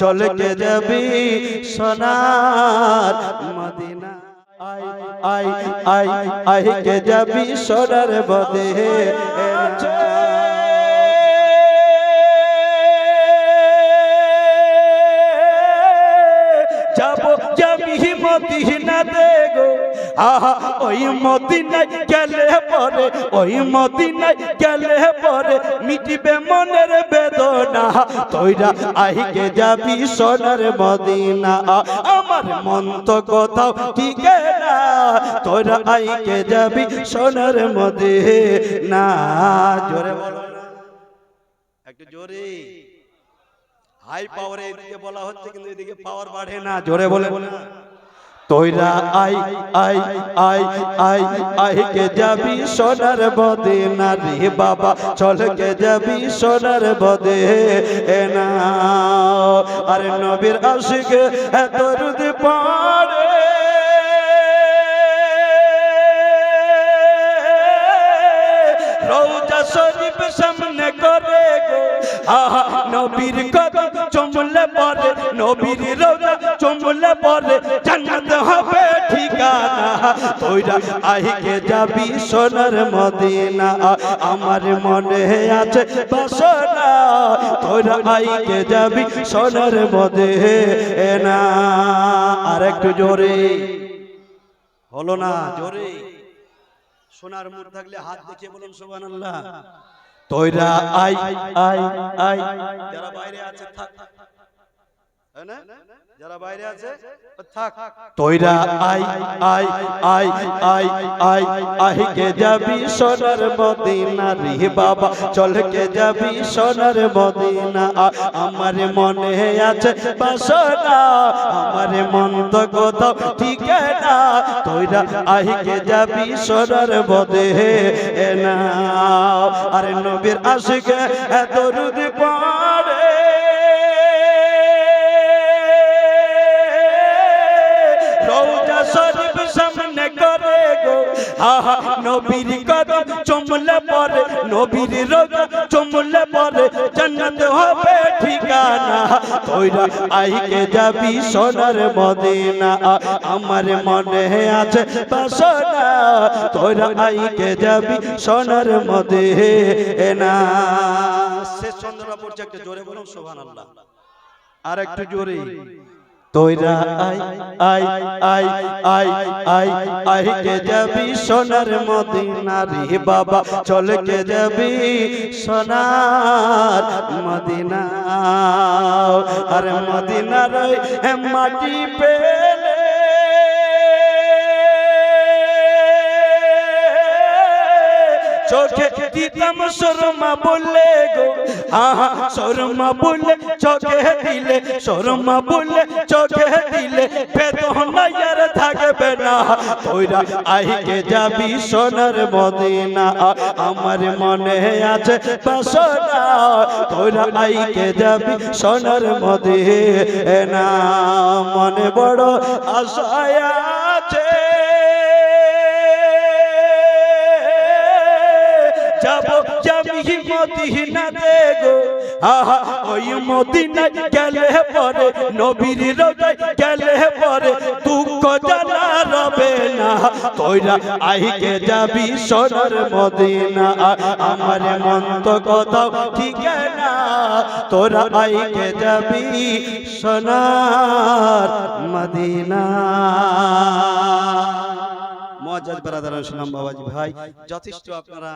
চলে কে যাবি সোনার মদিনা। আই আই আই আই কে যাবি সোনার বদে মদিনা দেগো আহা, ওই মদিনায় গেলে পরে, ওই মদিনায় গেলে পরে মিটিবে মনের বেদনা। তোইরা আইকে যাবি সোনার মদিনা। আমার মন তো কোথাও ঠিক না। তোরা আইকে যাবি সোনার মদিনা। জোরে বলো একটু জোরে। হাই পাওয়ারে এদিকে বলা হচ্ছে, কিন্তু এদিকে পাওয়ার বাড়ে না। জোরে বলে বলে। তোইরা আই আই আই আই আই কে যাবি সোনার বদে? না রে বাবা, চল কে যাবি সোনার বদে? না আরে নবীর আশিক এত রুদ পড়ে শরীফ সামনে করে গো। আহা, নবীর কদম চমলে পরে, নবীর রৌজা চমলে পরে, জান্নাত হবে ঠিকানা। তোরা আইকে যাবি সোনার মদিনা। আমার মনে আছে বাসনা। তোরা আইকে যাবি সোনার মদিনা। আর একটু জোরে। হলো না, জোরে। সোনার মুখ থাকলে হাত দেখিয়ে বলুন সোহান আল্লাহ তৈরা আই আই আই যারা বাইরে আছে থাক হ্যাঁ? যারা বাইরে আছে থাক তৈরা আই আই আই আই আই আই কে যাবি সোনার মদিনা রে বাবা চল কে যাবি সোনার মদিনা আমার মনে আছে বাসনা আমার মন তো কোথাও ঠিক না তৈরা আই কে যাবি সোনার বদে না আরে নবীর আশিকে এত রুদ পড়ে নবীর কদম চমলে পরে, নবীর রোজা চমলে পরে, জান্নাত হবে ঠিকানা। তোরা আইকে যাবি সোনার মদিনা, আমার মনে আছে বাসনা। তোরা আইকে যাবি সোনার মদিনা। শেষ চন্দ্রা পড়ছে একটা জোরে বলুন আর একটু জোরে। তোরা আই আই আই আই আই আই কে যাবি সোনার মদিনা রে বাবা, চল কে যাবি সোনার মদিনা আর মদিনার মাটি পেলে চোখে দিতাম শর্মা বললে গো। আহা, শর্মা বললে চোখে দিলে, শর্মা বললে চোখে দিলে। বেদনা আর থাকবে না। তোরা আইকে যাবি সোনার মদিনা। আমার মনে আছে বাসনা। তোরা আইকে যাবি সোনার মদিনা। মনে বড় আশায় যাবি মদিনা দেগো আহা, ওই মদিনা গেলে পরে নবীর রোজায় গেলে পরে দুঃখ জ্বালা রবে না। তোরা আইকে যাবি সোনার মদিনা। আমার মন তো কোথাও ঠিক না তোরা আইকে যাবি সোনার মদিনা। মজাজ বেড়াদার শুনলাম বাবাজি ভাই, যথেষ্ট আপনারা